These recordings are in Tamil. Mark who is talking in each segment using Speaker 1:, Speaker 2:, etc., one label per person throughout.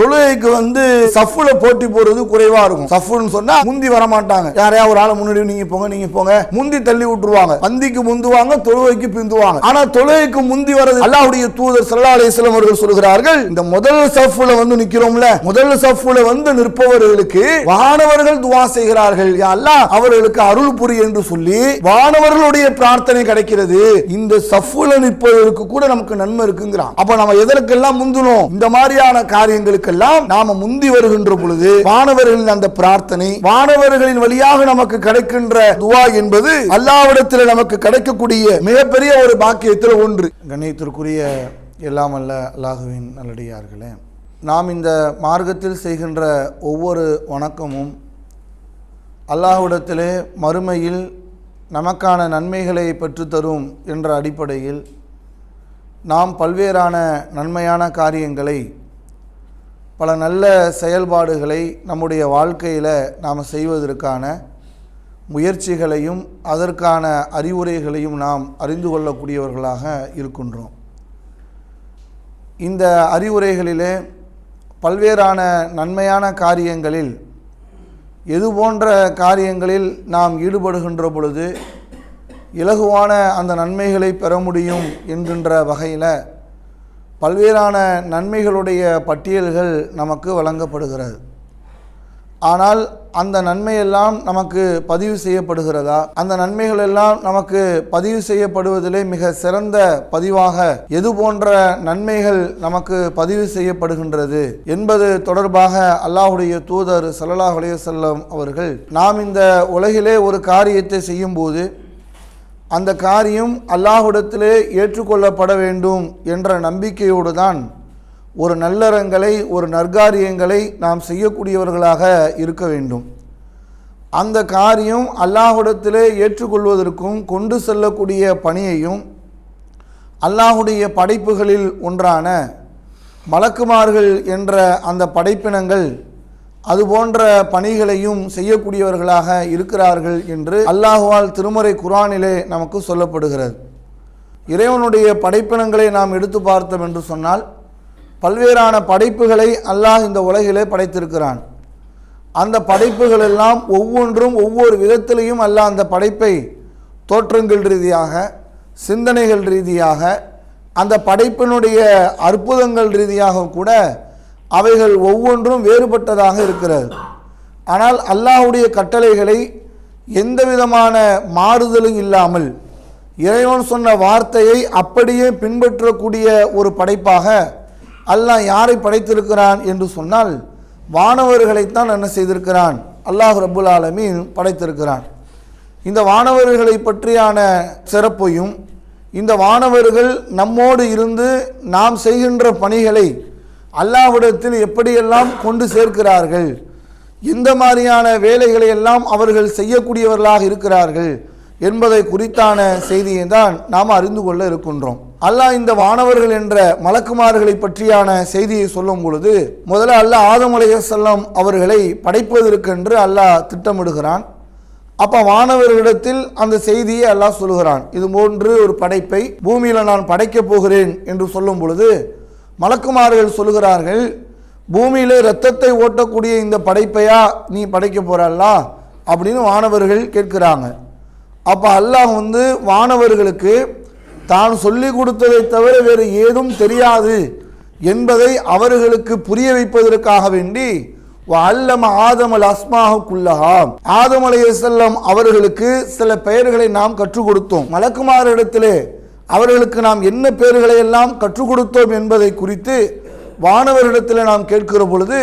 Speaker 1: தொழுகைக்கு வந்து சஃபுல போட்டி போடுறது குறைவா இருக்கும். சஃபுன்னு சொன்னா முந்தி வர மாட்டாங்க யாரையா ஒரு ஆளை முன்னாடி நீங்க போங்க நீங்க போங்க. முந்தி தள்ளி விட்டுருவாங்க. பந்திக்கு முந்துவாங்க தொழுகைக்கு பிந்துவாங்க. ஆனா தொழுகைக்கு முந்தி வரது அல்லாவுடைய தூதர் சல்லா அலைஹி அவர்கள் சொல்கிறார்கள் இந்த முதல் சஃபுல வந்து நிக்கிறோம்ல முதல் சஃபுல வந்து நிற்பவர்களுக்கு வானவர்கள் துவா செய்கிறார்கள். அல்லா அவர்களுக்கு அருள் புரி என்று சொல்லி வானவர்களுடைய பிரார்த்தனை கிடைக்கிறது. இந்த சஃபுல நிற்பவர்களுக்கு கூட நமக்கு நன்மை இருக்குங்கிறான். அப்ப நம்ம எதற்கெல்லாம் முந்தணும் இந்த மாதிரியான காரியங்களுக்கு காரியங்களுக்கெல்லாம் நாம முந்தி வருகின்ற பொழுது வானவர்களின் அந்த பிரார்த்தனை வானவர்களின் வழியாக நமக்கு கிடைக்கின்ற துவா என்பது அல்லாவிடத்தில் நமக்கு கிடைக்கக்கூடிய மிகப்பெரிய ஒரு பாக்கியத்தில் ஒன்று. கண்ணியத்திற்குரிய எல்லாம் அல்ல அல்லாஹுவின் நல்லடியார்களே நாம் இந்த மார்க்கத்தில் செய்கின்ற ஒவ்வொரு வணக்கமும் அல்லாஹுடத்திலே மறுமையில் நமக்கான நன்மைகளை பெற்றுத்தரும் என்ற அடிப்படையில் நாம் பல்வேறான நன்மையான காரியங்களை பல நல்ல செயல்பாடுகளை நம்முடைய வாழ்க்கையில் நாம் செய்வதற்கான முயற்சிகளையும் அதற்கான அறிவுரைகளையும் நாம் அறிந்து கொள்ளக்கூடியவர்களாக இருக்கின்றோம். இந்த அறிவுரைகளிலே பல்வேறான நன்மையான காரியங்களில் எது போன்ற காரியங்களில் நாம் ஈடுபடுகின்ற பொழுது இலகுவான அந்த நன்மைகளை பெற முடியும் என்கின்ற வகையில் பல்வேறான நன்மைகளுடைய பட்டியல்கள் நமக்கு வழங்கப்படுகிறது. ஆனால் அந்த நன்மையெல்லாம் நமக்கு பதிவு செய்யப்படுகிறதா? அந்த நன்மைகள் எல்லாம் நமக்கு பதிவு செய்யப்படுவதிலே மிக சிறந்த பதிவாக எது போன்ற நன்மைகள் நமக்கு பதிவு செய்யப்படுகின்றது என்பது தொடர்பாக அல்லாஹுடைய தூதர் சல்லாஹ் அலைஹி அவர்கள் நாம் இந்த உலகிலே ஒரு காரியத்தை செய்யும்போது அந்த காரியம் அல்லாஹுடத்திலே ஏற்றுக்கொள்ளப்பட வேண்டும் என்ற நம்பிக்கையோடு தான் ஒரு நல்லறங்களை ஒரு நற்காரியங்களை நாம் செய்யக்கூடியவர்களாக இருக்க வேண்டும். அந்த காரியம் அல்லாஹுடத்திலே ஏற்றுக்கொள்வதற்கும் கொண்டு செல்லக்கூடிய பணியையும் அல்லாஹுடைய படைப்புகளில் ஒன்றான மலக்குமார்கள் என்ற அந்த படைப்பினங்கள் அது போன்ற பணிகளையும் செய்யக்கூடியவர்களாக இருக்கிறார்கள் என்று அல்லாஹுவால் திருமறை குரானிலே நமக்கு சொல்லப்படுகிறது. இறைவனுடைய படைப்பினங்களை நாம் எடுத்து பார்த்தோம் என்று சொன்னால் பல்வேறான படைப்புகளை அல்லாஹ் இந்த உலகிலே படைத்திருக்கிறான். அந்த படைப்புகள் எல்லாம் ஒவ்வொன்றும் ஒவ்வொரு விதத்திலையும் அல்லாஹ் அந்த படைப்பை தோற்றங்கள் ரீதியாக சிந்தனைகள் ரீதியாக அந்த படைப்பினுடைய அற்புதங்கள் ரீதியாக கூட அவைகள் ஒவ்வொன்றும் வேறுபட்டதாக இருக்கிறது. ஆனால் அல்லாஹுடைய கட்டளைகளை எந்த விதமான மாறுதலும் இல்லாமல் இறைவன் சொன்ன வார்த்தையை அப்படியே பின்பற்றக்கூடிய ஒரு படைப்பாக அல்லாஹ் யாரை படைத்திருக்கிறான் என்று சொன்னால் வானவர்களைத்தான் என்ன செய்திருக்கிறான்? அல்லாஹ் ரபுல் ஆலமீன் படைத்திருக்கிறான். இந்த வானவர்களை பற்றியான சிறப்பையும் இந்த வானவர்கள் நம்மோடு இருந்து நாம் செய்கின்ற பணிகளை அல்லாஹ்விடத்தில் எப்படியெல்லாம் கொண்டு சேர்க்கிறார்கள்? எந்த மாதிரியான வேலைகளை எல்லாம் அவர்கள் செய்யக்கூடியவர்களாக இருக்கிறார்கள் என்பதை குறித்தான செய்தியை தான் நாம் அறிந்து கொள்ள இருக்கின்றோம். அல்லாஹ் இந்த வானவர்கள் என்ற மலக்குமார்களை பற்றியான செய்தியை சொல்லும் பொழுது முதல்ல அல்லாஹ் ஆதம் செல்லம் அவர்களை படைப்பதற்கென்று அல்லாஹ் திட்டமிடுகிறான். அப்போ வானவர்களிடத்தில் அந்த செய்தியை அல்லாஹ் சொல்லுகிறான். இது போன்று ஒரு படைப்பை பூமியில் நான் படைக்கப் போகிறேன் என்று சொல்லும் பொழுது மலக்குமார்கள் சொல்லுகிறார்கள் பூமியில் இரத்தத்தை ஓட்டக்கூடிய இந்த படைப்பையா நீ படைக்க போகிறல்லா அப்படின்னு வானவர்கள் கேட்குறாங்க. அப்போ அல்லாஹ் வந்து வானவர்களுக்கு தான் சொல்லி கொடுத்ததை தவிர வேறு ஏதும் தெரியாது என்பதை அவர்களுக்கு புரிய வைப்பதற்காக வேண்டி அல்லம ஆதமல் அஸ்மாக குல்லஹா. ஆதம் அவர்களுக்கு சில பெயர்களை நாம் கற்றுக் கொடுத்தோம். மலக்குமாரிடத்திலே அவர்களுக்கு நாம் என்ன பேர்களை எல்லாம் கற்றுக் கொடுத்தோம் என்பதை குறித்து வானவரிடத்தில் நாம் கேட்கிற பொழுது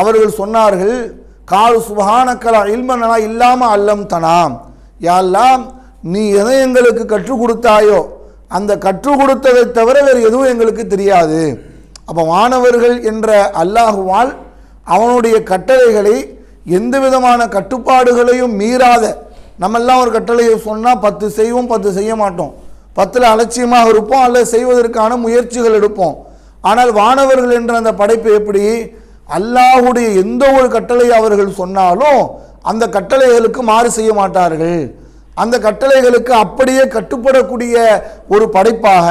Speaker 1: அவர்கள் சொன்னார்கள் கால் சுபஹானக்கலா இல்மனா இல்லாமல் அல்லம் தனாம் யாரெல்லாம் நீ எதை எங்களுக்கு கற்றுக் கொடுத்தாயோ அந்த கற்றுக் கொடுத்ததை தவிர வேறு எதுவும் எங்களுக்கு தெரியாது. அப்போ மாணவர்கள் என்ற அல்லாஹுவால் அவனுடைய கட்டளைகளை எந்த விதமான கட்டுப்பாடுகளையும் மீறாத நம்மெல்லாம் ஒரு கட்டளையை சொன்னால் பத்து செய்வோம் பத்து செய்ய மாட்டோம். பத்தில் அலட்சியமாக இருப்போம் அல்லது செய்வதற்கான முயற்சிகள் எடுப்போம். ஆனால் வானவர்கள் என்ற அந்த படைப்பு எப்படி? அல்லாஹுடைய எந்த ஒரு கட்டளை அவர்கள் சொன்னாலும் அந்த கட்டளைகளுக்கு மாறு செய்ய மாட்டார்கள். அந்த கட்டளைகளுக்கு அப்படியே கட்டுப்படக்கூடிய ஒரு படைப்பாக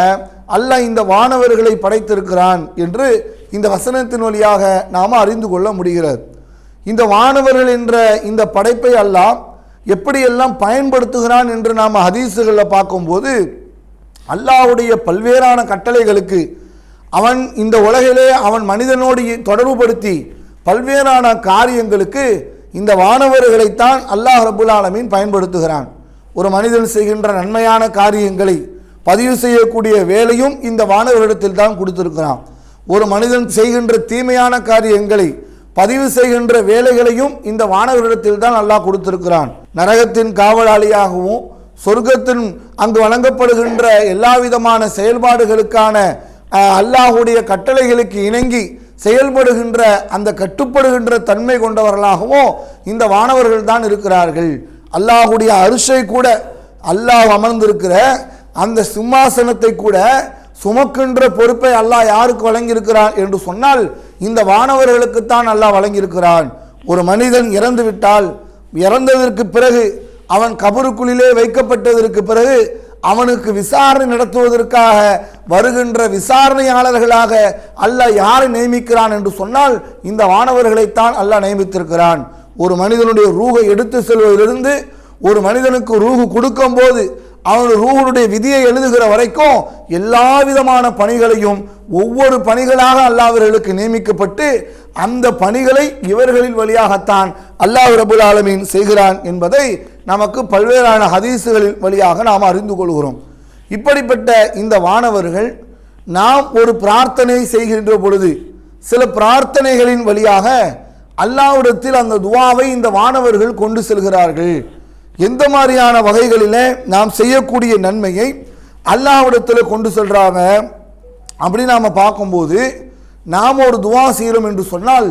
Speaker 1: அல்லாஹ் இந்த வானவர்களை படைத்திருக்கிறான் என்று இந்த வசனத்தின் வழியாக நாம் அறிந்து கொள்ள முடிகிறது. இந்த வானவர்கள் என்ற இந்த படைப்பை எல்லாம் எப்படியெல்லாம் பயன்படுத்துகிறான் என்று நாம் ஹதீஸுகளில் பார்க்கும்போது அல்லாஹ்வுடைய பல்வேறான கட்டளைகளுக்கு அவன் இந்த உலகிலே அவன் மனிதனோடு தொடர்புபடுத்தி பல்வேறான காரியங்களுக்கு இந்த வானவர்களைத்தான் அல்லாஹ் ரபுல் ஆலமீன் பயன்படுத்துகிறான். ஒரு மனிதன் செய்கின்ற நன்மையான காரியங்களை பதிவு செய்யக்கூடிய வேலையும் இந்த வானவரிடத்தில் தான் கொடுத்திருக்கிறான். ஒரு மனிதன் செய்கின்ற தீமையான காரியங்களை பதிவு செய்கின்ற வேலைகளையும் இந்த வானவரிடத்தில் தான் அல்லாஹ் கொடுத்திருக்கிறான். நரகத்தின் காவலாளியாகவும் சொர்க்கத்தின் அங்கு வழங்கப்படுகின்ற எல்லா விதமான செயல்பாடுகளுக்கான அல்லாஹுடைய கட்டளைகளுக்கு இணங்கி செயல்படுகின்ற அந்த கட்டுப்படுகின்ற தன்மை கொண்டவர்களாகவும் இந்த வானவர்கள் தான் இருக்கிறார்கள். அல்லாஹுடைய அரிசை கூட அல்லாஹ் அமர்ந்திருக்கிற அந்த சிம்மாசனத்தை கூட சுமக்கின்ற பொறுப்பை அல்லாஹ் யாருக்கு வழங்கியிருக்கிறான் என்று சொன்னால் இந்த வானவர்களுக்குத்தான் அல்லாஹ் வழங்கியிருக்கிறான். ஒரு மனிதன் இறந்து விட்டால் இறந்ததற்கு பிறகு அவன் கபருக்குள்ளிலே வைக்கப்பட்டதற்கு பிறகு அவனுக்கு விசாரணை நடத்துவதற்காக வருகின்ற விசாரணையாளர்களாக அல்லாஹ் யாரை நியமிக்கிறான் என்று சொன்னால் இந்த வானவர்களைத்தான் அல்லாஹ் நியமித்திருக்கிறான். ஒரு மனிதனுடைய ரூகை எடுத்து செல்வதிலிருந்து ஒரு மனிதனுக்கு ரூகு கொடுக்கும்போது அவன் ரூகனுடைய விதியை எழுதுகிற வரைக்கும் எல்லா விதமான பணிகளையும் ஒவ்வொரு பணிகளாக அல்லாவர்களுக்கு நியமிக்கப்பட்டு அந்த பணிகளை இவர்களின் வழியாகத்தான் அல்லாஹ் ரபுல் ஆலமீன் செய்கிறான் என்பதை நமக்கு பல்வேறான ஹதீஸுகளின் வழியாக நாம் அறிந்து கொள்கிறோம். இப்படிப்பட்ட இந்த வானவர்கள் நாம் ஒரு பிரார்த்தனை செய்கின்ற பொழுது சில பிரார்த்தனைகளின் வழியாக அல்லாவிடத்தில் அந்த துவாவை இந்த வானவர்கள் கொண்டு செல்கிறார்கள். எந்த மாதிரியான வகைகளில் நாம் செய்யக்கூடிய நன்மையை அல்லாவிடத்தில் கொண்டு செல்கிறாங்க அப்படி நாம் பார்க்கும்போது நாம் ஒரு துவா செய்கிறோம் என்று சொன்னால்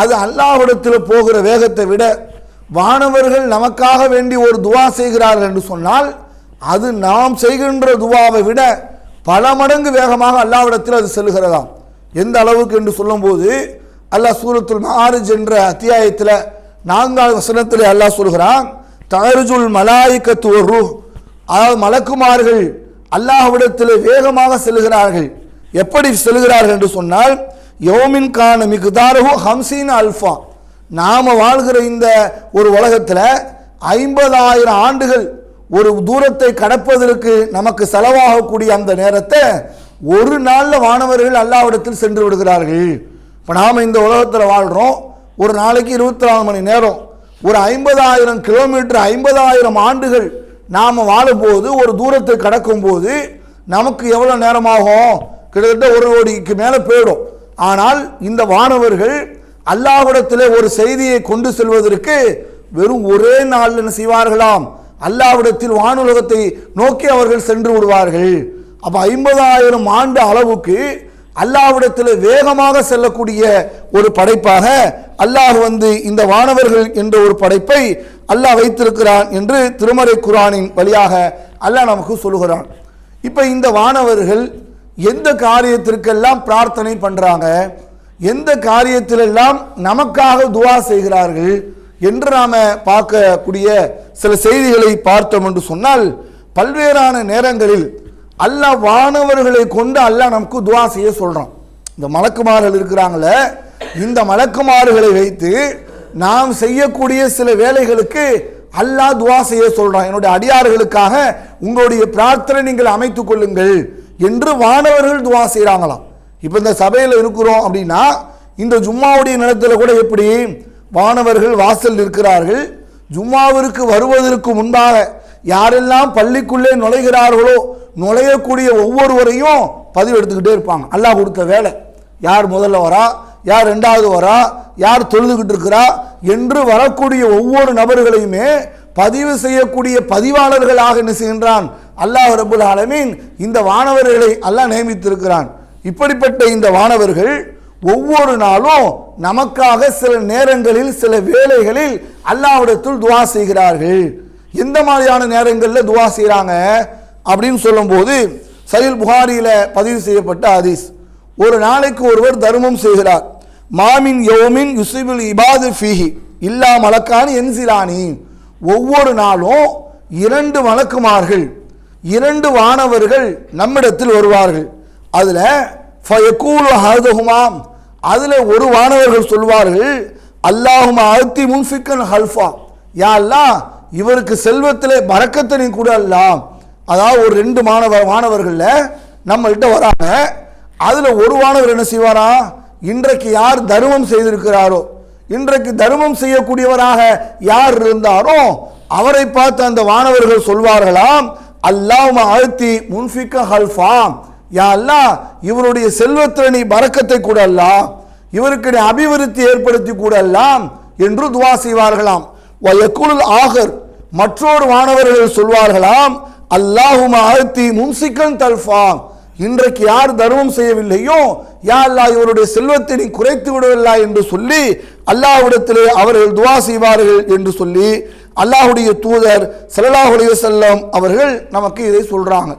Speaker 1: அது அல்லாவிடத்தில் போகிற வேகத்தை விட வானவர்கள் நமக்காக வேண்டி ஒரு துவா செய்கிறார்கள் என்று சொன்னால் அது நாம் செய்கின்ற துவாவை விட பல மடங்கு வேகமாக அல்லாவிடத்தில் அது செல்கிறதாம் எந்த அளவுக்கு என்று சொல்லும்போது அல்லாஹ் சூரத்துல் மாரிஜ் என்ற அத்தியாயத்தில் நான்காவது வசனத்தில் அல்லாஹ் சொல்கிறான் தகருஜுல் மலாய்க்கத்து ஒரு ரூஹ். அதாவது மலக்குமார்கள் அல்லாஹ்விடத்தில் வேகமாக செல்கிறார்கள் எப்படி செல்கிறார்கள் என்று சொன்னால் யோமின் கான மிகுதாரஹு ஹம்சீன் அல்ஃபா. நாம் வாழ்கிற இந்த ஒரு உலகத்தில் ஐம்பதாயிரம் ஆண்டுகள் ஒரு தூரத்தை கடப்பதற்கு நமக்கு செலவாகக்கூடிய அந்த நேரத்தை ஒரு நாளில் வானவர்கள் அல்லாவிடத்தில் சென்று விடுகிறார்கள். இப்போ நாம் இந்த உலகத்தில் வாழ்கிறோம் ஒரு நாளைக்கு இருபத்தி நாலு மணி நேரம். ஒரு ஐம்பதாயிரம் கிலோமீட்டர் ஐம்பதாயிரம் ஆண்டுகள் நாம் வாழும்போது ஒரு தூரத்தை கடக்கும்போது நமக்கு எவ்வளோ நேரமாகும்? கிட்டத்தட்ட ஒரு கோடிக்கு மேலே போயிடும். ஆனால் இந்த வானவர்கள் அல்லாஹ்விடத்தில் ஒரு செய்தியை கொண்டு செல்வதற்கு வெறும் ஒரே நாளில் என்ன செய்வார்களாம்? அல்லாஹ்விடத்தில் வானுலகத்தை நோக்கி அவர்கள் சென்று விடுவார்கள். அப்போ ஐம்பதாயிரம் ஆண்டு அளவுக்கு அல்லாஹ்விடத்தில் வேகமாக செல்லக்கூடிய ஒரு படைப்பாக அல்லாஹ் வந்து இந்த வானவர்கள் என்ற ஒரு படைப்பை அல்லாஹ் வைத்திருக்கிறான் என்று திருமறை குரானின் வழியாக அல்லாஹ் நமக்கு சொல்லுகிறான். இப்போ இந்த வானவர்கள் எந்த காரியத்திற்கெல்லாம் பிரார்த்தனை பண்ணுறாங்க எந்த காரியத்திலெல்லாம் நமக்காக துவா செய்கிறார்கள் என்று நாம் பார்க்கக்கூடிய சில செய்திகளை பார்த்தோம் என்று சொன்னால் பல்வேறான நேரங்களில் அல்லாஹ் வானவர்களை கொண்டு அல்லாஹ் நமக்கு துவா செய்ய சொல்கிறோம் இந்த மலக்குமார்கள் இருக்கிறாங்களே இந்த மலக்குமார்களை வைத்து நாம் செய்யக்கூடிய சில வேலைகளுக்கு அல்லாஹ் துவா செய்ய சொல்கிறான் என்னுடைய அடியார்களுக்காக உங்களுடைய பிரார்த்தனை நீங்கள் அமைத்துக் கொள்ளுங்கள் என்று வானவர்கள் துவா செய்கிறாங்களாம் இப்போ இந்த சபையில் இருக்கிறோம் அப்படின்னா இந்த ஜும்மாவுடைய நிலத்தில் கூட எப்படி வானவர்கள் வாசல் இருக்கிறார்கள் ஜும்மாவிற்கு வருவதற்கு முன்பாக யாரெல்லாம் பள்ளிக்குள்ளே நுழைகிறார்களோ நுழையக்கூடிய ஒவ்வொருவரையும் பதிவு எடுத்துக்கிட்டே இருப்பாங்க. அல்லாஹ் கொடுத்த வேலை. யார் முதல்ல வரா? யார் ரெண்டாவது வரா? யார் தொழுதுகிட்டு இருக்கிறா? என்று வரக்கூடிய ஒவ்வொரு நபர்களையுமே பதிவு செய்யக்கூடிய பதிவாளர்களாக என்ன செய்கின்றான்? அல்லாஹ் ரபுல் ஆலமீன் இந்த வானவர்களை அல்லாஹ் நியமித்திருக்கிறான். இப்படிப்பட்ட இந்த வானவர்கள் ஒவ்வொரு நாளும் நமக்காக சில நேரங்களில் சில வேலைகளில் அல்லாவிடத்தில் துவா செய்கிறார்கள். எந்த மாதிரியான நேரங்களில் துவா செய்கிறாங்க அப்படின்னு சொல்லும்போது சயில் புகாரியில் பதிவு செய்யப்பட்ட ஹதீஸ். ஒரு நாளைக்கு ஒருவர் தர்மம் செய்கிறார். மாமின் யோமின் யுசிபுல் இபாது ஃபிஹி. இல்லா மலக்கான் என்சிலானி ஒவ்வொரு நாளும் இரண்டு மலக்குமார்கள் இரண்டு வானவர்கள் நம்மிடத்தில் வருவார்கள். அதில் ஃபயக்கூலு ஹதுஹுமாம் அதில் ஒரு வானவர்கள் சொல்வார்கள் அல்லாஹும் அழுத்தி முன்ஃபிக்கன் ஹல்ஃபா யா அல்லா இவருக்கு செல்வத்தில் பறக்கத்தனி கூட அல்லாம் அதாவது ஒரு ரெண்டு மாணவர் மாணவர்களில் நம்மள்கிட்ட வராங்க அதில் ஒரு மாணவர் என்ன செய்வாரா இன்றைக்கு யார் தர்மம் செய்திருக்கிறாரோ இன்றைக்கு தர்மம் செய்யக்கூடியவராக யார் இருந்தாரோ அவரை பார்த்து அந்த வானவர்கள் சொல்வார்களாம் அல்லாஹ் அழுத்தி முன்ஃபிக்க ஹல்ஃபா யா அல்லாஹ் இவருடைய செல்வத்தில் நீ பறக்கத்தை கூட அல்லாம் இவருக்கு நீ அபிவிருத்தி ஏற்படுத்தி கூட அல்லாம் என்று துவா செய்வார்களாம். வயக்குல் ஆகர் மற்றொரு மாணவர்கள் சொல்வார்களாம் அல்லாஹும் அழுத்தி முன்சிக்கன் தல்ஃபா இன்றைக்கு யார் தர்மம் செய்யவில்லையோ யா அல்லாஹ் இவருடைய செல்வத்தை நீ குறைத்து விடவில்லை என்று சொல்லி அல்லாஹ்விடத்திலே அவர்கள் துவா செய்வார்கள் என்று சொல்லி அல்லாஹுடைய தூதர் ஸல்லல்லாஹு செல்லம் அவர்கள் நமக்கு இதை சொல்கிறாங்க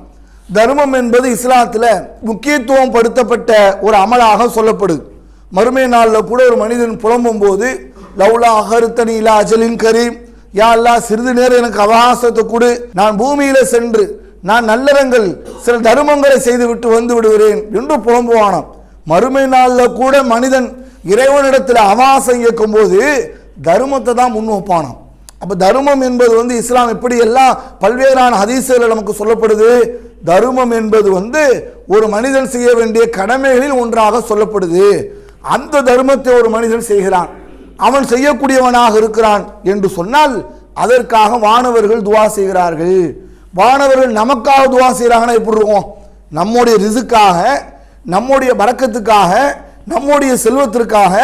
Speaker 1: தர்மம் என்பது இஸ்லாத்தில் முக்கியத்துவம் படுத்தப்பட்ட ஒரு அமலாக சொல்லப்படுது. மறுமை நாளில் கூட ஒரு மனிதன் புலம்பும் போது லவ்லா அகருத்தனி இல்லா அஜலின் கரீம். யா அல்லாஹ் சிறிது நேரம் எனக்கு அவகாசத்தை கொடு. நான் பூமியில் சென்று நான் நல்லறங்கள் சில தர்மங்களை செய்துவிட்டு வந்து விடுகிறேன் என்று புலம்புவானாம். மறுமை நாளில் கூட மனிதன் இறைவனிடத்தில் அவகாசம் இயக்கும் போது தர்மத்தை தான் முன் வைப்பானாம். அப்போ தர்மம் என்பது வந்து இஸ்லாம் எப்படி எல்லாம் பல்வேறான ஹதீசுகள் நமக்கு சொல்லப்படுது. தர்மம் என்பது வந்து ஒரு மனிதன் செய்ய வேண்டிய கடமைகளில் ஒன்றாக சொல்லப்படுது. அந்த தர்மத்தை ஒரு மனிதன் செய்கிறான். அவன் செய்யக்கூடியவனாக இருக்கிறான் என்று சொன்னால் அதற்காக வானவர்கள் துவா செய்கிறார்கள். வானவர்கள் நமக்காக துவா செய்கிறாங்கன்னா எப்படி இருக்கும்? நம்முடைய ரிசுக்காக நம்முடைய பறக்கத்துக்காக நம்முடைய செல்வத்திற்காக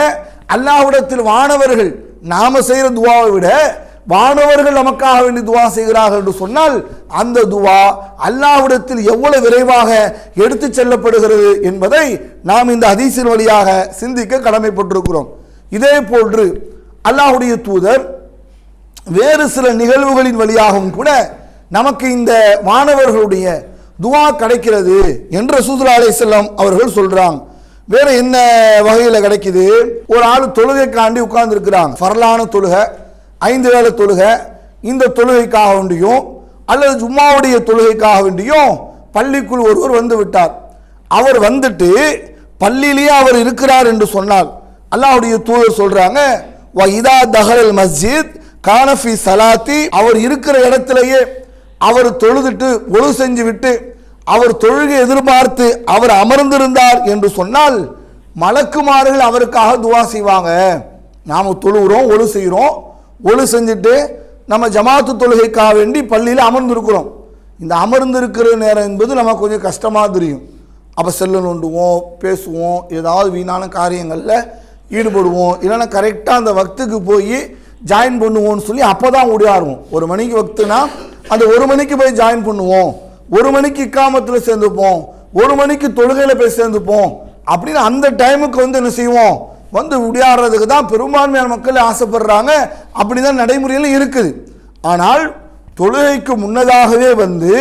Speaker 1: அல்லாஹ்விடத்தில் வானவர்கள் நாம செய்கிற துவாவை விட வானவர்கள் நமக்காக வேண்டி துவா செய்கிறார்கள் என்று சொன்னால் அந்த துவா அல்லாவிடத்தில் எவ்வளவு விரைவாக எடுத்து செல்லப்படுகிறது என்பதை நாம் இந்த ஹதீஸின் வழியாக சிந்திக்க கடமைப்பட்டிருக்கிறோம். இதே போன்று அல்லாஹுடைய தூதர் வேறு சில நிகழ்வுகளின் வழியாகவும் கூட நமக்கு இந்த மாணவர்களுடைய துவா கிடைக்கிறது என்று ரசூலுல்லாஹி செல்லம் அவர்கள் சொல்றாங்க. வேற என்ன வகையில் கிடைக்குது? ஒரு ஆள் தொழுகைக்காண்டி உட்கார்ந்து இருக்கிறாங்க ஃபர்லான தொழுகை. ஐந்து வேலை தொழுகை. இந்த தொழுகைக்காக வேண்டியும் அல்லது ஜும்மாவுடைய தொழுகைக்காக வேண்டியும் பள்ளிக்குள் ஒருவர் வந்து விட்டார். அவர் வந்துட்டு பள்ளியிலேயே அவர் இருக்கிறார் என்று சொன்னால் அல்லாவுடைய தூதர் சொல்கிறாங்க வ இதா மஸ்ஜித் கானஃபி சலாத்தி. அவர் இருக்கிற இடத்திலேயே அவர் தொழுதுட்டு ஒழு செஞ்சு விட்டு அவர் தொழுகை எதிர்பார்த்து அவர் அமர்ந்திருந்தார் என்று சொன்னால் மலக்குமார்கள் அவருக்காக துவா செய்வாங்க. நாம் தொழுகிறோம் ஒழு செய்கிறோம் ஒழு செஞ்சுட்டு நம்ம ஜமாத்து தொழுகைக்காக வேண்டி பள்ளியில் அமர்ந்திருக்கிறோம். இந்த அமர்ந்திருக்கிற நேரம் என்பது நமக்கு கொஞ்சம் கஷ்டமாக தெரியும். அப்போ செல்ல நோண்டுவோம் பேசுவோம் ஏதாவது வீணான காரியங்களில் ஈடுபடுவோம். இல்லைன்னா கரெக்டாக அந்த வக்துக்கு போய் ஜாயின் பண்ணுவோம்னு சொல்லி அப்போ தான் ஓடியாருவோம். ஒரு மணிக்கு வக்துனா அந்த ஒரு மணிக்கு போய் ஜாயின் பண்ணுவோம். ஒரு மணிக்கு இக்காமத்தில் சேர்ந்துப்போம். ஒரு மணிக்கு தொழுகையில் போய் சேர்ந்துப்போம். அப்படின்னு அந்த டைமுக்கு வந்து என்ன செய்வோம்? வந்து உடையாடுறதுக்கு தான் பெரும்பான்மையான மக்கள் ஆசைப்படுறாங்க. அப்படி தான் நடைமுறையில் இருக்குது. ஆனால் தொழுகைக்கு முன்னதாகவே வந்து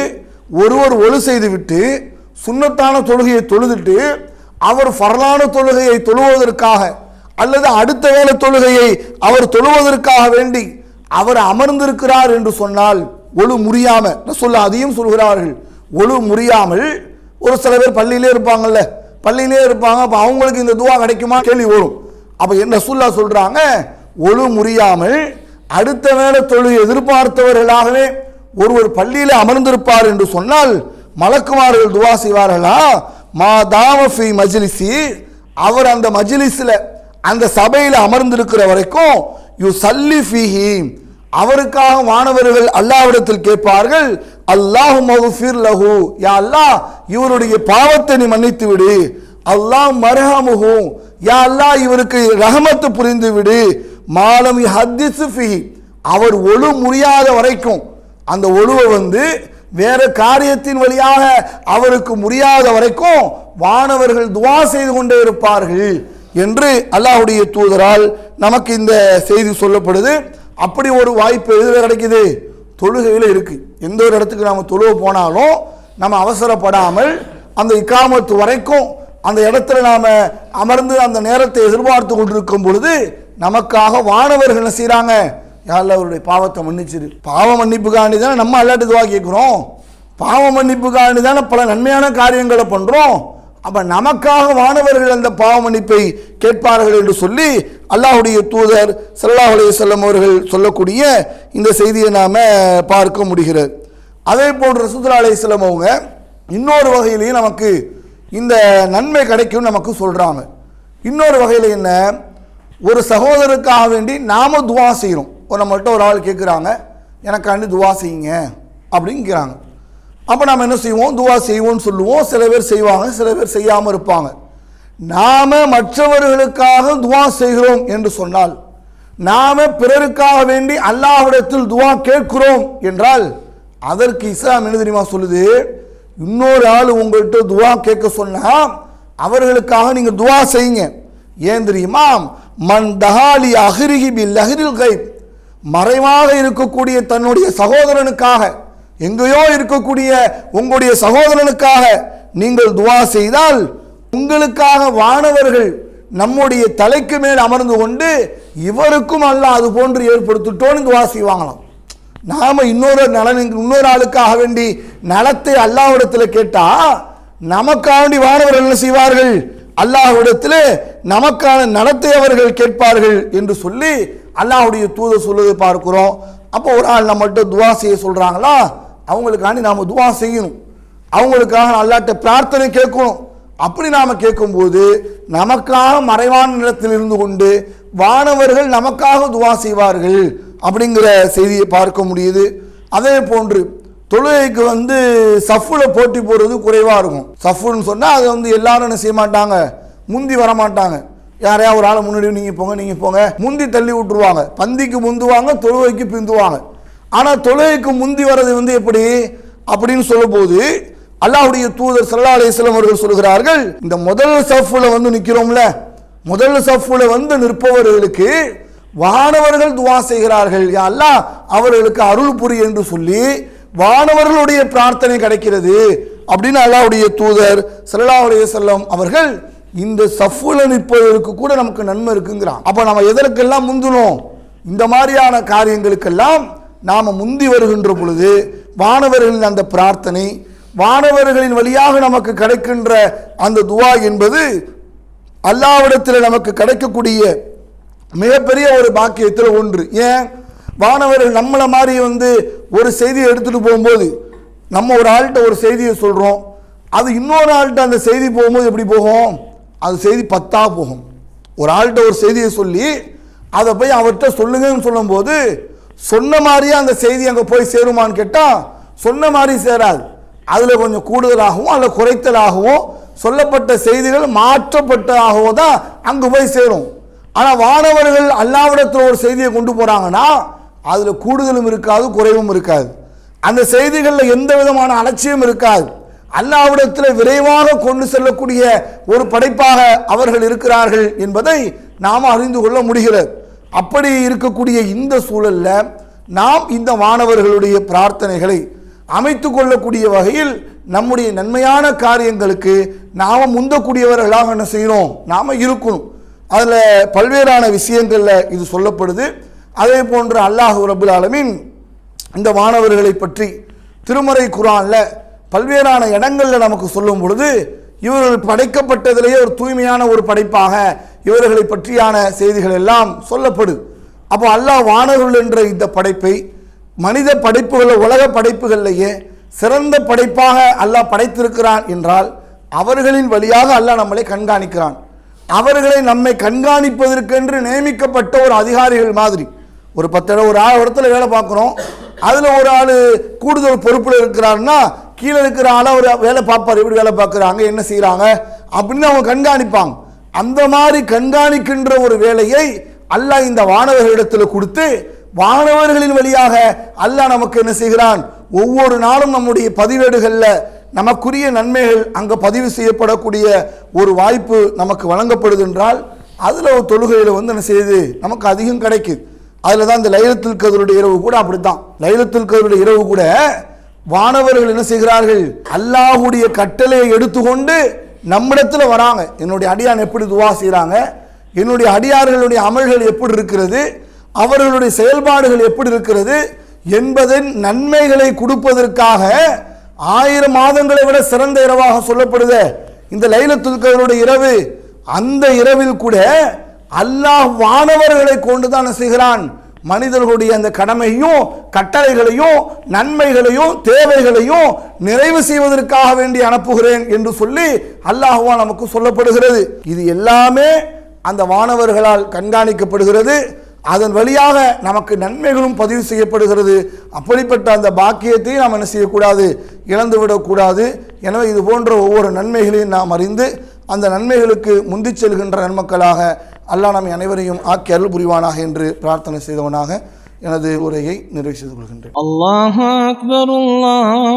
Speaker 1: ஒருவர் ஒழு செய்துவிட்டு சுண்ணத்தான தொழுகையை தொழுதுட்டு அவர் ஃபரலான தொழுகையை தொழுவதற்காக அல்லது அடுத்த வேலை தொழுகையை அவர் தொழுவதற்காக வேண்டி அவர் அமர்ந்திருக்கிறார் என்று சொன்னால் ஒழு முறியாமல் சொல்ல அதையும் சொல்கிறார்கள். ஒழு முறியாமல் ஒரு சில பேர் பள்ளியிலே இருப்பாங்கள்ல பள்ளியிலே இருப்பாங்க அப்போ அவங்களுக்கு இந்த துவா கிடைக்குமா? கேள்வி வரும் அப்போ என்ன சொல்லா சொல்கிறாங்க ஒழு முறியாமல் அடுத்த வேளை தொழில் எதிர்பார்த்தவர்களாகவே ஒருவர் பள்ளியில் அமர்ந்திருப்பார் என்று சொன்னால் மலக்குமார்கள் துவா செய்வார்களா? மா தாமஃபி மஜ்லிசி அவர் அந்த மஜ்லிஸில் அந்த சபையில் அமர்ந்திருக்கிற வரைக்கும் யூ சல்லி ஃபீஹி. அவருக்காக மாணவர்கள் அல்லாவிடத்தில் கேட்பார்கள் அல்லாஹ் மகுஃபிர் லஹு. யா அல்லாஹ் இவருடைய பாவத்தை நீ மன்னித்து விடு அல்லாஹ் மர்ஹமுஹு. யா அல்லாஹ் இவருக்கு ரஹமத்து புரிந்து விடு மாலம் ஹத்திசு ஃபிஹி. அவர் ஒழு முடியாத வரைக்கும். அந்த ஒழுவை வந்து வேற காரியத்தின் வழியாக அவருக்கு முடியாத வரைக்கும் வானவர்கள் துவா செய்து கொண்டே இருப்பார்கள் என்று அல்லாஹுடைய தூதரால் நமக்கு இந்த செய்தி சொல்லப்படுது. அப்படி ஒரு வாய்ப்பு எதில் கிடைக்குது? தொழுகையில் இருக்குது எந்த ஒரு இடத்துக்கு நாம் தொழுவ போனாலும் நம்ம அவசரப்படாமல் அந்த இக்காமத்து வரைக்கும் அந்த இடத்துல நாம் அமர்ந்து அந்த நேரத்தை எதிர்பார்த்து கொண்டிருக்கும் பொழுது நமக்காக வானவர்கள் என்ன செய்கிறாங்க யாரில் அவருடைய பாவத்தை மன்னிச்சிரு. பாவ மன்னிப்புக்காண்டி தானே நம்ம அல்லாட்டு துவா கேட்குறோம். பாவ மன்னிப்புக்காண்டி தானே பல நன்மையான காரியங்களை பண்ணுறோம் அப்போ நமக்காக வானவர்கள் அந்த பாவ மன்னிப்பை கேட்பார்கள் என்று சொல்லி அல்லாஹுடைய தூதர் ஸல்லல்லாஹு அலைஹி அவர்கள் சொல்லக்கூடிய இந்த செய்தியை நாம் பார்க்க முடிகிறது. அதே போன்று ரசூலுல்லாஹி அலைஹி அவங்க இன்னொரு வகையிலையும் நமக்கு இந்த நன்மை கிடைக்கும் நமக்கு சொல்கிறாங்க இன்னொரு வகையில் என்ன? ஒரு சகோதரருக்காக வேண்டி நாம துவா செய்கிறோம் ஒரு நம்மள்கிட்ட ஒரு ஆள் கேட்குறாங்க எனக்காண்டி துவா செய்யுங்க அப்படிங்கிறாங்க. அப்போ நாம் என்ன செய்வோம்? துவா செய்வோம்னு சொல்லுவோம். சில பேர் செய்வாங்க சில பேர் செய்யாமல் இருப்பாங்க. நாம் மற்றவர்களுக்காக துவா செய்கிறோம் என்று சொன்னால் நாம் பிறருக்காக வேண்டி அல்லாஹ்விடத்தில் துவா கேட்கிறோம் என்றால் அதற்கு இஸ்லாம் என்ன தெரியுமா சொல்லுது? இன்னொரு ஆள் உங்கள்கிட்ட துவா கேட்க சொன்னால் அவர்களுக்காக நீங்கள் துவா செய்யுங்க. ஏன் தெரியுமா? மண் தஹாலி அஹ்ரிஹி பில் அஹ்ரில் கைப் மறைவாக இருக்கக்கூடிய தன்னுடைய சகோதரனுக்காக. எங்கேயோ இருக்கக்கூடிய உங்களுடைய சகோதரனுக்காக நீங்கள் துவா செய்தால் உங்களுக்காக வானவர்கள் நம்முடைய தலைக்கு மேல் அமர்ந்து கொண்டு இவருக்கும் அல்லாஹ் அது போன்று ஏற்படுத்திட்டோன்னு துவா செய்வாங்களாம். நாம் இன்னொரு நலன் இன்னொரு ஆளுக்காக வேண்டி நலத்தை அல்லாஹ்விடத்தில் கேட்டால் நமக்காக வேண்டி வானவர்கள் என்ன செய்வார்கள்? அல்லாஹ்விடத்தில் நமக்கான நலத்தை அவர்கள் கேட்பார்கள் என்று சொல்லி அல்லாஹுடைய தூதர் சொல்லுவதை பார்க்கிறோம். அப்போ ஒரு ஆள் நம்மகிட்ட துவா செய்ய சொல்கிறாங்களா அவங்களுக்காண்டி நாம் துவா செய்யணும். அவங்களுக்காக அல்லாட்ட பிரார்த்தனை கேட்கணும். அப்படி நாம் கேட்கும்போது நமக்காக மறைவான நிலத்தில் இருந்து கொண்டு வானவர்கள் நமக்காக துவா செய்வார்கள் அப்படிங்கிற செய்தியை பார்க்க முடியுது. அதே போன்று தொழுகைக்கு வந்து சஃபில் போட்டி போடுறது குறைவாக இருக்கும். சஃப்புன்னு சொன்னால் அதை வந்து எல்லாரும் என்ன செய்ய மாட்டாங்க? முந்தி வர மாட்டாங்க. யாரையா ஒரு ஆளை முன்னாடி நீங்கள் போங்க நீங்கள் போங்க. முந்தி தள்ளி விட்டுருவாங்க. பந்திக்கு முந்துவாங்க தொழுகைக்கு பிந்துவாங்க. ஆனால் தொழுகைக்கு முந்தி வர்றது வந்து எப்படி? அப்படின்னு சொல்லும்போது அல்லாஹுடைய தூதர் சல்லா அலைஹி அவர்கள் சொல்கிறார்கள் இந்த முதல் சஃப்புல வந்து நிற்கிறோம்ல முதல் சஃப்புல வந்து நிற்பவர்களுக்கு வானவர்கள் துவா செய்கிறார்கள். யா அல்லாஹ் அவர்களுக்கு அருள் புரி என்று சொல்லி வானவர்களுடைய பிரார்த்தனை கிடைக்கிறது அப்படின்னு அல்லாவுடைய தூதர் சல்லா அலைஹி வஸல்லம் அவர்கள் இந்த சஃப்புல நிற்பதற்கு கூட நமக்கு நன்மை இருக்குங்கிறான். அப்போ நம்ம எதற்கெல்லாம் முந்தினோம்? இந்த மாதிரியான காரியங்களுக்கெல்லாம் நாம் முந்தி வருகின்ற பொழுது வானவர்களின் அந்த பிரார்த்தனை வானவர்களின் வழியாக நமக்கு கிடைக்கின்ற அந்த துவா என்பது அல்லாவிடத்தில் நமக்கு கிடைக்கக்கூடிய மிகப்பெரிய ஒரு பாக்கியத்தில் ஒன்று. ஏன்? வானவர்கள் நம்மளை மாதிரி வந்து ஒரு செய்தியை எடுத்துகிட்டு போகும்போது நம்ம ஒரு ஆள்கிட்ட ஒரு செய்தியை சொல்கிறோம் அது இன்னொரு ஆள்கிட்ட அந்த செய்தி போகும்போது எப்படி போகும்? அது செய்தி பத்தா போகும். ஒரு ஆள்கிட்ட ஒரு செய்தியை சொல்லி அதை போய் அவர்கிட்ட சொல்லுங்கன்னு சொல்லும்போது சொன்ன மாதிரியே அந்த செய்தி அங்கே போய் சேருமான்னு கேட்டால் சொன்ன மாதிரி சேராது. அதில் கொஞ்சம் கூடுதலாகவும் அதில் குறைத்தலாகவும் சொல்லப்பட்ட செய்திகள் மாற்றப்பட்டதாகவோ தான் அங்கே போய் சேரும். ஆனால் வானவர்கள் அல்லாவிடத்தில் ஒரு செய்தியை கொண்டு போகிறாங்கன்னா அதில் கூடுதலும் இருக்காது குறைவும் இருக்காது. அந்த செய்திகளில் எந்த விதமான அலட்சியம் இருக்காது. அல்லாவிடத்தில் விரைவாக கொண்டு செல்லக்கூடிய ஒரு படைப்பாக அவர்கள் இருக்கிறார்கள் என்பதை நாம் அறிந்து கொள்ள முடிகிறது. அப்படி இருக்கக்கூடிய இந்த சூழலில் நாம் இந்த மாணவர்களுடைய பிரார்த்தனைகளை அமைத்து கொள்ளக்கூடிய வகையில் நம்முடைய நன்மையான காரியங்களுக்கு நாம் முந்தக்கூடியவர்களாக என்ன செய்யணும் நாம் இருக்கணும். அதில் பல்வேறான விஷயங்களில் இது சொல்லப்படுது. அதே போன்று அல்லாஹ் ரபுல் ஆலமின் இந்த மாணவர்களை பற்றி திருமறை குரானில் பல்வேறான இடங்களில் நமக்கு சொல்லும் பொழுது இவர்கள் படைக்கப்பட்டதிலேயே ஒரு தூய்மையான ஒரு படைப்பாக இவர்களை பற்றியான செய்திகள் எல்லாம் சொல்லப்படுது அப்போ அல்லாஹ் வானவர்கள் என்ற இந்த படைப்பை மனித படைப்புகள் உலக படைப்புகளிலேயே சிறந்த படைப்பாக அல்லாஹ் படைத்திருக்கிறான் என்றால் அவர்களின் வழியாக அல்லாஹ் நம்மளை கண்காணிக்கிறான். அவர்களை நம்மை கண்காணிப்பதற்கென்று நியமிக்கப்பட்ட ஒரு அதிகாரிகள் மாதிரி. ஒரு பத்து ஒரு ஆறு இடத்துல வேலை பார்க்குறோம். அதில் ஒரு ஆள் கூடுதல் பொறுப்பில் இருக்கிறாருன்னா கீழே இருக்கிற ஆளை ஒரு வேலை பார்ப்பார். எப்படி வேலை பார்க்குறாங்க என்ன செய்கிறாங்க அப்படின்னு அவங்க கண்காணிப்பாங்க. அந்த மாதிரி கண்காணிக்கின்ற ஒரு வேலையை அல்லாஹ் இந்த வானவர்களிடத்தில் கொடுத்து வானவர்களின் வழியாக அல்லாஹ் நமக்கு என்ன செய்கிறான்? ஒவ்வொரு நாளும் நம்முடைய பதிவேடுகளில் நமக்குரிய நன்மைகள் அங்கே பதிவு செய்யப்படக்கூடிய ஒரு வாய்ப்பு நமக்கு வழங்கப்படுது என்றால் அதில் ஒரு தொழுகையில் வந்து என்ன செய்யுது? நமக்கு அதிகம் கிடைக்குது. அதில் தான் இந்த லைலத்தில் கதருடைய இரவு கூட அப்படித்தான். லைலத்தில் கதருடைய இரவு கூட வானவர்கள் என்ன செய்கிறார்கள்? அல்லாஹுடைய கட்டளையை எடுத்துக்கொண்டு நம்மிடத்தில் வராங்க. என்னுடைய அடியான் எப்படி துவா செய்கிறாங்க என்னுடைய அடியார்களுடைய அமல்கள் எப்படி இருக்கிறது? அவர்களுடைய செயல்பாடுகள் எப்படி இருக்கிறது? என்பதன் நன்மைகளை கொடுப்பதற்காக ஆயிரம் மாதங்களை விட சிறந்த இரவாக சொல்லப்படுத. இந்த லைலத்துல்கருடைய இரவு அந்த இரவில் கூட அல்லாஹ் வானவர்களை கொண்டு தான் செய்கிறான். மனிதர்களுடைய அந்த கடமையும் கட்டளைகளையும் நன்மைகளையும் தேவைகளையும் நிறைவு செய்வதற்காக வேண்டி அனுப்புகிறேன் என்று சொல்லி அல்லாஹுவா நமக்கு சொல்லப்படுகிறது. இது எல்லாமே அந்த வானவர்களால் கண்காணிக்கப்படுகிறது. அதன் வழியாக நமக்கு நன்மைகளும் பதிவு செய்யப்படுகிறது. அப்படிப்பட்ட அந்த பாக்கியத்தை நாம் என்ன செய்யக்கூடாது? இழந்து விடக்கூடாது எனவே இது போன்ற ஒவ்வொரு நன்மைகளையும் நாம் அறிந்து அந்த நன்மைகளுக்கு முந்தி செல்கின்ற நன்மக்களாக அல்லாஹ் நம் அனைவரையும் ஆக்கி அருள் புரிவானாக என்று பிரார்த்தனை செய்தவனாக எனது உரையை நிறைவு செய்து கொள்கின்றேன்.
Speaker 2: அல்லாஹ் அக்பர் அல்லாஹ்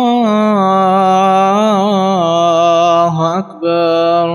Speaker 2: அக்பர்.